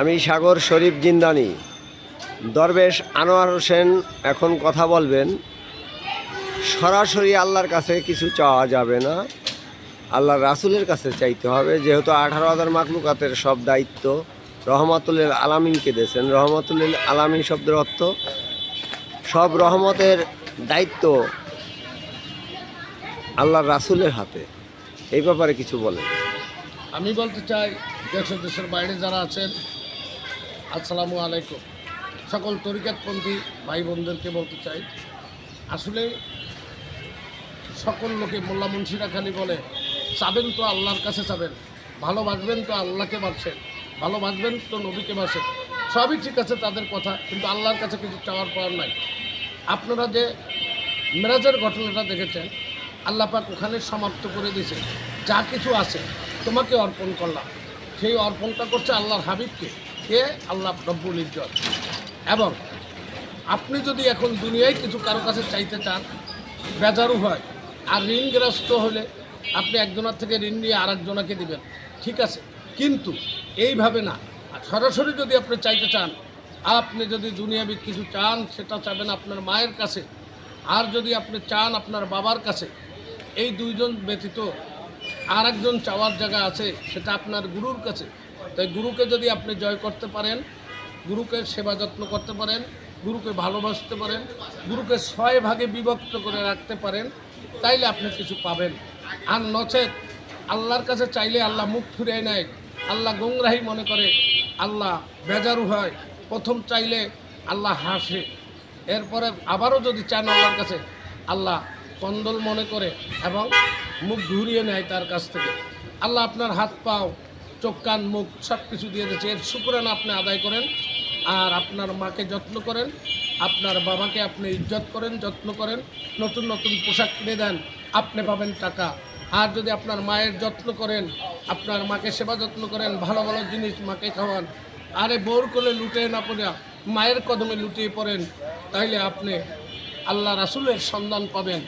আমি সাগর শরীফ জিন্দানি। দরবেশ আনোয়ার হোসেন এখন কথা বলবেন। সরাসরি আল্লাহর কাছে কিছু চাওয়া যাবে না। আল্লাহর রাসুলের কাছে চাইতে হবে, যেহেতু আঠারো হাজার মাকলুকাতের সব দায়িত্ব। রহমতুল্লিল আলামিনকে দিয়েছেন। রহমতুল্লিল আলামিন শব্দের অর্থ, সব রহমতের দায়িত্ব আল্লাহর রাসুলের হাতে। এই ব্যাপারে কিছু বলেন। আমি বলতে চাই দেশ দেশের বাইরে যারা আছেন আসসালামু আলাইকুম। সকল তরিকাতপন্থী ভাই বোনদেরকে বলতে চাই, আসলে সকল লোকে মোল্লা মুন্সিরা খালি বলে, চাবেন তো আল্লাহর কাছে চাবেন, ভালোবাসবেন তো আল্লাহকে বাসেন ভালোবাসবেন তো নবীকে বাসেন সবই ঠিক আছে তাদের কথা, কিন্তু আল্লাহর কাছে কিছু চাওয়ার পর নাই। আপনারা যে মেরাজের ঘটনাটা দেখেছেন, আল্লাহ পাক ওখানে সমাপ্ত করে দিয়েছে যা কিছু আছে তোমাকে অর্পণ করলাম। সেই অর্পণটা করছে আল্লাহর হাবিবকে। কে? আল্লাহ রব্বুল ইজ্জত। এবং আপনি যদি এখন দুনিয়ায় কিছু কারও কাছে চাইতে চান, বেজারু হয়, আর ঋণগ্রস্ত হলে আপনি একজনের থেকে ঋণ নিয়ে আর একজনাকে দিবেন, ঠিক আছে? কিন্তু এইভাবে না। সরাসরি যদি আপনি চাইতে চান, আপনি যদি দুনিয়াবি কিছু চান, সেটা চাবেন আপনার মায়ের কাছে, আর যদি আপনি চান আপনার বাবার কাছে, এই দুইজন ব্যতীত আর একজন চাওয়ার জায়গা আছে, সেটা আপনার গুরুর কাছে। তাই গুরুকে যদি আপনি জয় করতে পারেন, গুরুকে সেবা যত্ন করতে পারেন, গুরুকে ভালোবাসতে পারেন, গুরুকে ছয় ভাগে বিভক্ত করে রাখতে পারেন, তাইলে আপনি কিছু পাবেন। আর নচেত আল্লাহর কাছে চাইলে আল্লাহ মুখ ফিরিয়ে নেয়, আল্লাহ গোংরাহি মনে করে, আল্লাহ বেজারু হয়, প্রথম চাইলে আল্লাহ হাসে। এরপরে আবারও যদি চান আল্লাহর কাছে, আল্লাহ কন্দল মনে করে এবং মুখ ঘুরিয়ে নেয় তার কাছ থেকে। আল্লাহ আপনার হাত পাও চোখ, কান, মুখ সব কিছু দিয়ে দিচ্ছে এর শুক্রান আপনি আদায় করেন আর আপনার মাকে যত্ন করেন। আপনার বাবাকে আপনি ইজ্জত করেন, যত্ন করেন। নতুন নতুন পোশাক কিনে দেন, আপনি পাবেন টাকা। আর যদি আপনার মায়ের যত্ন করেন, আপনার মাকে সেবা যত্ন করেন, ভালো ভালো জিনিস মাকে খাওয়ান, আরে বোর করে লুটে না পড়া, মায়ের কদমে লুটিয়ে পড়েন, তাইলে আপনি আল্লাহ রাসুলের সন্ধান পাবেন।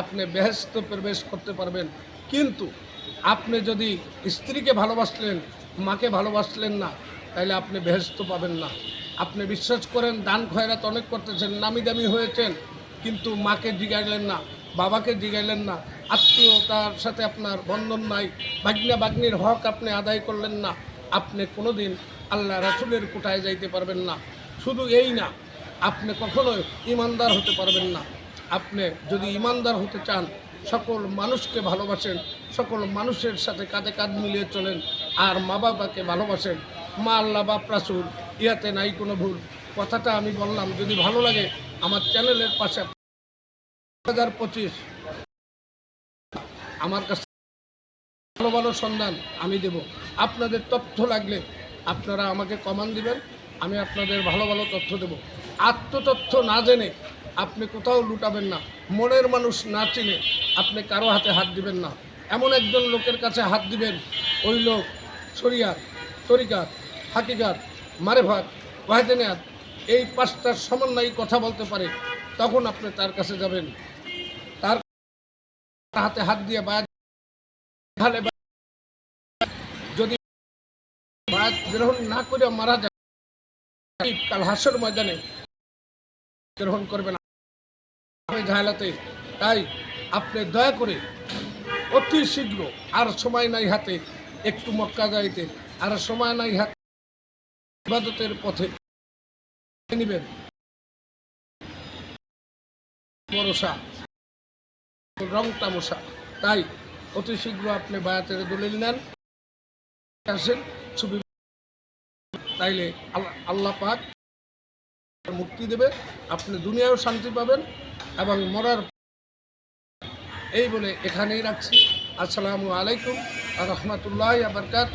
আপনি বেহেস্ত প্রবেশ করতে পারবেন। কিন্তু আপনি যদি স্ত্রীকে ভালোবাসলেন, মাকে ভালোবাসলেন না, তাহলে আপনি বেহেস্ত পাবেন না। আপনি বিশ্বাস করেন, দান খয়রাত অনেক করতেছেন নামি দামি হয়েছেন, কিন্তু মাকে জিগাইলেন না, বাবাকে জিগাইলেন না আত্মীয়তার সাথে আপনার বন্ধন নাই, ভাগ্না বাগ্নির হক আপনি আদায় করলেন না, আপনি কোনোদিন আল্লাহ রাসুলের কোটায় যাইতে পারবেন না। শুধু এই না, আপনি কখনোই ইমানদার হতে পারবেন না। আপনি যদি ইমানদার হতে চান, সকল মানুষকে ভালোবাসেন সকল মানুষের সাথে কাঁধে কাঁধ মিলিয়ে চলেন আর মা বাবাকে ভালোবাসেন। মা আল্লাহ, বাপ রাসুল, ইয়াতে নাই কোনো ভুল। কথাটা আমি বললাম, যদি ভালো লাগে, আমার চ্যানেলের পাশে হাজার পঁচিশ। আমার কাছে ভালো ভালো সন্ধান আমি দেব। আপনাদের তথ্য লাগলে আপনারা আমাকে কমান দিবেন, আমি আপনাদের ভালো ভালো তথ্য দেব। আত্মতথ্য না জেনে আপনি কোথাও লুটাবেন না। মনের মানুষ না চিনে আপনি কারও হাতে হাত দিবেন না। এমন একজন লোকের কাছে হাত দিবেন, ওই লোক শরিয়াত তরিকাত হাকিকাত মারেভাত ওয়াহেদানিয়াত, এই পাঁচটার সমন্বয়ে কথা বলতে পারে, তখন আপনি তার কাছে যাবেন। তার হাতে হাত দিয়ে বায়াত যদি বায়াত গ্রহণ না করে মারা যায়, কাল হাসর ময়দানে গ্রহণ করবে না। ঝালাতে তাই আপনি দয়া করে অতি শীঘ্র, আর সময় নাই হাতে, একটু মক্কা যাইতে, আর সময় নাই হাতে ইবাদতের পথে নিবেন। ভরসা রং তামশা তাই অতি শীঘ্র আপনি বায়াতের দলিল নেন। আসেন, ছবি তাইলে আল্লাহ পাক মুক্তি দেবে, আপনি দুনিয়াও শান্তি পাবেন এবং মরার এই বলে এখানেই রাখছি। আসসালামু আলাইকুম রহমতুল্লাহ আবরকাত